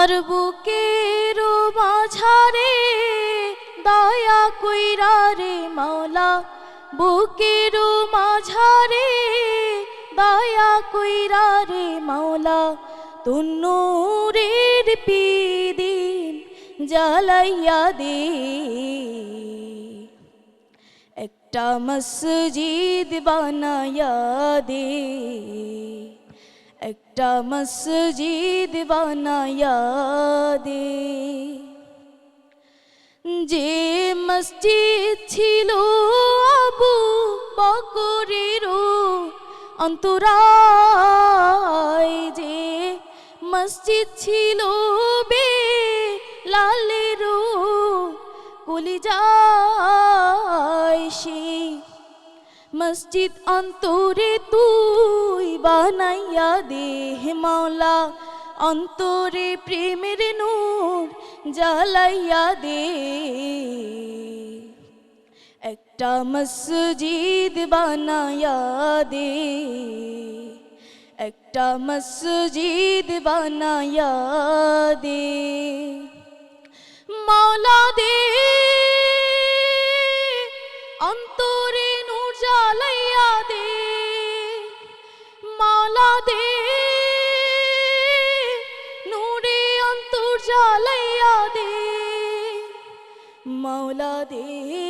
আমার বুকের মাঝারে দয়া কইরা রে মাওলা, বুকের মাঝারে দয়া কইরা রে মাওলা তুন্নুরের পিদিন জ্বালাইয়া দে। একটা মসজিদ বানায়া দে। একটা মসজিদ বানায়া দে। যে মসজিদ ছিল আবু বকরের অন্তরায়, যে মসজিদ ছিল বে লালের কলিজায় সে মসজিদ অন্তরে তুই বানাইয়া দে হে মাওলা। অন্তরে প্রেমের নূর জ্বালাইয়া দে। একটা মসজিদ বানায়া দে। একটা মসজিদ বানায়া দে। মাওলা দে, অন্তর দে নূরে অন্তর জ্বালাইয়া দে মাওলা দে